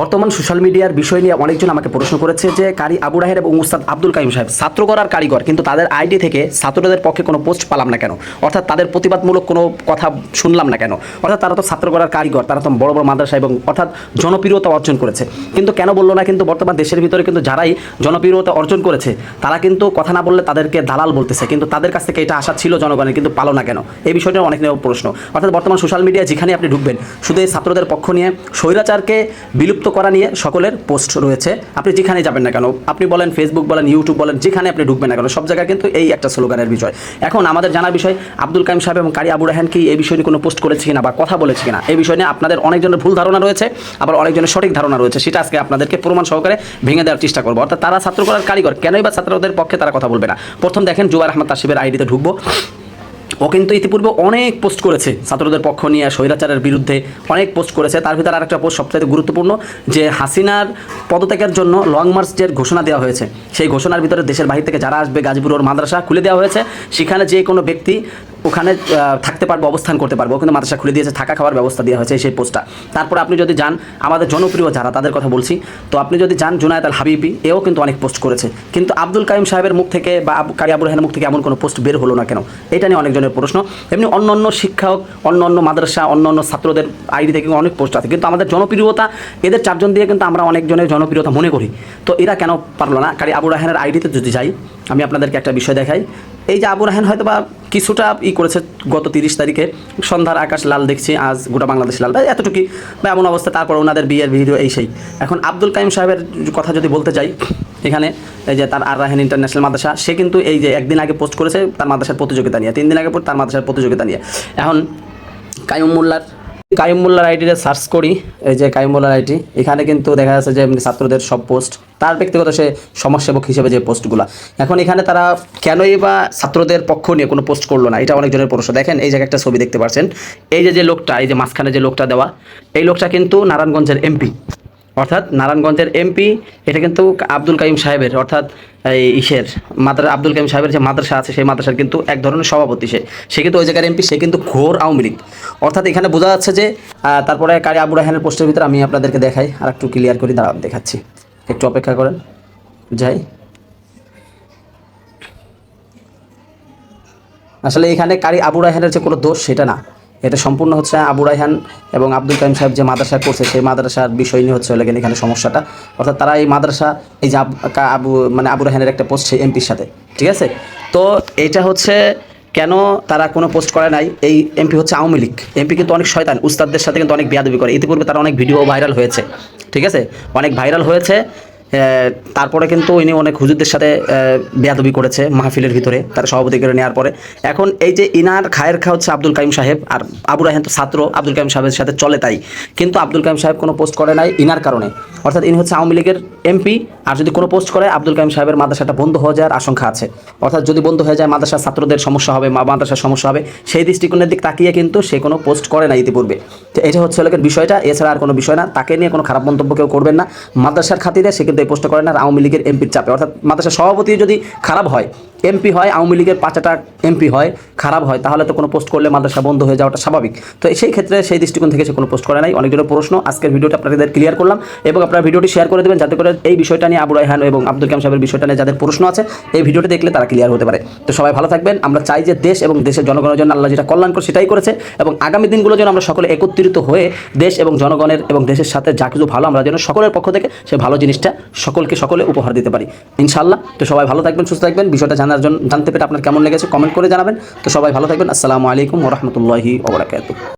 বর্তমান সোশ্যাল মিডিয়ার বিষয় নিয়ে অনেকজন আমাকে প্রশ্ন করেছে যে কারি আবু রাহের এবং উস্তাদ আব্দুল কাইম সাহেব ছাত্র করার কারিগর, কিন্তু তাদের আইডি থেকে ছাত্রদের পক্ষে কোনো পোস্ট পালাম না কেন? অর্থাৎ তাদের প্রতিবাদমূলক কোনো কথা শুনলাম না কেন? অর্থাৎ তারা তো ছাত্র করার কারিগর, তারা তো বড় বড় মাদ্রাসা এবং অর্থাৎ জনপ্রিয়তা অর্জন করেছে। কিন্তু কেন বলল না কিন্তু বর্তমান দেশের ভিতরে কিন্তু যারাই জনপ্রিয়তা অর্জন করেছে, তারা কিন্তু কথা না বললে তাদেরকে দালাল বলতেছে। কিন্তু তাদের কাছ থেকে এটা আশা ছিল জনগণের, কিন্তু পালো না কেন? এই বিষয়টা অনেক প্রশ্ন। অর্থাৎ বর্তমান সোশ্যাল মিডিয়া যেখানে আপনি ঢুকবেন, শুধু এই ছাত্রদের পক্ষ নিয়ে স্বৈরাচারকে বিলুপ্ত করা নিয়ে সকলের পোস্ট রয়েছে। আপনি যেখানে যাবেন না কেন, আপনি বলেন ফেসবুক বলেন ইউটিউব বলেন, যেখানে আপনি ঢুকবেন না কেন, সব জায়গায় কিন্তু এই একটা স্লোগানের বিষয়। এখন আমাদের জানার বিষয়, আব্দুল কাইম সাহেব এবং কারি আবু রাহান কি এই বিষয় নিয়ে কোনো পোস্ট করেছে কিনা বা কথা বলেছে কিনা, এই বিষয় নিয়ে আপনাদের অনেকজনের ভুল ধারণা রয়েছে, আবার অনেকজনের সঠিক ধারণা রয়েছে, সেটা আজকে আপনাদেরকে প্রমাণ সহকারে ভেঙে দেওয়ার চেষ্টা করব। অর্থাৎ তারা ছাত্র করার কারিগর, কেনই বা ছাত্রদের পক্ষে তারা কথা বলবে না। প্রথম দেখেন জুয়ার আহমদ তাসিবের আইডিতে ঢুকবো। ও কিন্তু ইতিপূর্বে অনেক পোস্ট করেছে। ছাত্রদের পক্ষ নিয়ে, স্বৈরাচারের বিরুদ্ধে অনেক পোস্ট করেছে। তার ভিতরে আরেকটা পোস্ট সবচেয়ে গুরুত্বপূর্ণ, যে হাসিনার পদত্যাগের জন্য লং মার্চের ঘোষণা দেওয়া হয়েছে। সেই ঘোষণার ভিতরে দেশের বাহির থেকে যারা আসবে, গাজীপুর ওর মাদ্রাসা খুলে দেওয়া হয়েছে। সেখানে যে কোনো ব্যক্তি ওখানে থাকতে পারব, অবস্থান করতে পারব। কিন্তু মাদ্রাসা খুলে দিয়েছে, থাকা খাওয়ার ব্যবস্থা দেওয়া হয়েছে সেই পোস্টটা। তারপর আপনি যদি যান, আমাদের জনপ্রিয় যারা, তাদের কথা বলছি। তো আপনি যদি যান জুনায়দ আল হাবিবি, এও কিন্তু অনেক পোস্ট করেছে। কিন্তু আব্দুল কাইম সাহেবের মুখ থেকে বা কারি আবুর রহমানের মুখ থেকে এমন কোনো পোস্ট বের হলো না কেন? এটা নিয়ে অনেকজনের প্রশ্ন। এমনি অন্য অন্য শিক্ষক, অন্য অন্য মাদ্রাসা, অন্য অন্য ছাত্রদের আইডি থেকে অনেক পোস্ট আছে। কিন্তু আমাদের জনপ্রিয়তা, এদের চারজন দিয়ে কিন্তু আমরা অনেকজনের জনপ্রিয়তা মনে করি। তো এরা কেন পারল না? কারি আবু রাহানের আইডিতে যদি যাই, আমি আপনাদেরকে একটা বিষয় দেখাই। এই যে আবু রাহান হয়তো বা কিছুটা ই করেছে গত তিরিশ তারিখে। সন্ধ্যার আকাশ লাল দেখছি, আজ গোটা বাংলাদেশ লাল। বা এতটুকুই বা এমন অবস্থা, তারপর ওনাদের বিয়ের ভিডিও এই সেই। এখন আব্দুল কাইম সাহেবের কথা যদি বলতে যাই এখানে এই যে তার আর রাহেন ইন্টারন্যাশনাল মাদ্রাসা, সে কিন্তু এই যে একদিন আগে পোস্ট করেছে তার মাদ্রাসার প্রতিযোগিতা নিয়ে, তিন দিন আগে পর তার মাদ্রাসার প্রতিযোগিতা নিয়ে। এখন কায়ুম মোল্লার কায়ুম মোল্লার আইডিতে সার্চ করি, এই যে কায়ুম মোল্লার এখানে কিন্তু দেখা যাচ্ছে যে ছাত্রদের সব পোস্ট তার ব্যক্তিগত সে সমাজসেবক হিসেবে যে পোস্টগুলো এখন এখানে তারা কেনই বা ছাত্রদের পক্ষ নিয়ে কোনো পোস্ট করল না, এটা অনেকজনের প্রশ্ন। দেখেন, এই জায়গায় একটা ছবি দেখতে পাচ্ছেন, এই যে যে লোকটা, এই যে মাঝখানে যে লোকটা দেওয়া, এই লোকটা কিন্তু নারায়ণগঞ্জের এমপি অর্থাৎ নারায়ণগঞ্জের এমপি এটা কিন্তু আব্দুল কাইম সাহেবের, অর্থাৎ এই ইসের, মাদ্রা আব্দুল কাইম সাহেবের যে মাদ্রাসা আছে, সেই মাদ্রাসার কিন্তু এক ধরনের সভাপতি সে। সে কিন্তু ওই জায়গার এমপি সে কিন্তু ঘোর আওয়ামী লীগ। অর্থাৎ এখানে বোঝা যাচ্ছে যে তারপরে কারি আবু রাহানের পোস্টের ভিতরে আমি আপনাদেরকে দেখাই, আর একটু ক্লিয়ার করি দাঁড়ান, দেখাচ্ছি। একটু অপেক্ষা করেন। যাই। আসলে এখানে কারি আবু রায়হানের যে কোনো দোষ, সেটা না। এটা সম্পূর্ণ হচ্ছে আবু রায়হান এবং আব্দুল কাইম সাহেব যে মাদ্রাসা করছে, সেই মাদ্রাসার বিষয় নিয়ে হচ্ছে লেগেন এখানে সমস্যাটা। অর্থাৎ তারা এই মাদ্রাসা, এই যে আবু মানে আবু রায়হানের একটা পোস্ট সেই এমপির সাথে, ঠিক আছে? তো এটা হচ্ছে কেন তারা কোনো পোস্ট করে নাই? এই এমপি হচ্ছে আওয়ামী লীগ। এমপি কিন্তু অনেক শয়তান, উস্তাদদের সাথে কিন্তু অনেক বেয়াদবি করে। ইতিপূর্বে তারা অনেক ভিডিও ভাইরাল হয়েছে, ঠিক আছে? অনেক ভাইরাল হয়েছে। তারপরে কিন্তু ইনি অনেক হুজুরদের সাথে বেয়াদবি করেছে মাহফিলের ভিতরে, তার সভাপতি করে নেওয়ার পরে। এখন এই যে ইনার খায়ের খা হচ্ছে আব্দুল কাইম সাহেব, আর আবু রাহেন তো ছাত্র, আব্দুল কাইম সাহেবের সাথে চলে তাই। কিন্তু আব্দুল কাইম সাহেব কোনো পোস্ট করে নাই ইনার কারণে। অর্থাৎ ইনি হচ্ছে আওয়ামী লীগের এমপি, আর যদি কোনো পোস্ট করে, আব্দুল কাইম সাহেবের মাদ্রাসাটা বন্ধ হয়ে যাওয়ার আশঙ্কা আছে। অর্থাৎ যদি বন্ধ হয়ে যায়, মাদ্রাসার ছাত্রদের সমস্যা হবে, মা মাদ্রাসার সমস্যা হবে, সেই দৃষ্টিকোণের দিক তাকিয়ে কিন্তু সে কোনো পোস্ট করে না ইতিপূর্বে। তো এটা হচ্ছে লোকের বিষয়টা, এছাড়া আর কোনো বিষয় না। তাকে নিয়ে কোনো খারাপ মন্তব্য কেউ করবেন না। মাদ্রাসার খাতিরে সে কিন্তু পোস্ট করেন আর আওয়ামী লীগের এমপির চাপে। অর্থাৎ মাদ্রাসা সভাপতি যদি খারাপ হয় এমপি হয়, আওয়ামী লীগের পাঁচটা এমপি হয়, খারাপ হয়, তাহলে তো কোনো পোস্ট করলে মাদ্রাসা বন্ধ হয়ে যাওয়াটা স্বাভাবিক। তো সেই ক্ষেত্রে সেই দৃষ্টিকোণ থেকে সে কোনো পোস্ট করে নাই। অনেকজনের প্রশ্ন, আজকের ভিডিওটা আপনাদের ক্লিয়ার করলাম এবং আপনারা ভিডিওটি শেয়ার করে দেবেন যাতে করে এই বিষয়টা নিয়ে আবু রায়হান এবং আব্দুল কাম সাহেবের বিষয়টা নিয়ে যাদের প্রশ্ন আছে, এই ভিডিওটি দেখলে তারা ক্লিয়ার হতে পারে। তো সবাই ভালো থাকবেন। আমরা চাই যে দেশ এবং দেশের জনগণের জন্য আল্লাহ যেটা কল্যাণ করে সেটাই করেছে এবং আগামী দিনগুলো যেন আমরা সকলে একত্রিত হয়ে দেশ এবং জনগণের এবং দেশের সাথে যা কিছু ভালো আমরা যেন সকলের পক্ষ থেকে সে ভালো জিনিসটা সকলকে সকলে উপহার দিতে পারি। ইনশাআল্লাহ। তো সবাই ভালো থাকবেন, সুস্থ থাকবেন। বিষয়টা জানার জন্য জানতে পেরে আপনার কেমন লেগেছে? কমেন্ট করে জানাবেন। তো সবাই ভালো থাকবেন। আসসালামু আলাইকুম ওরহমতুল্লাহি ওবরাকাতুহ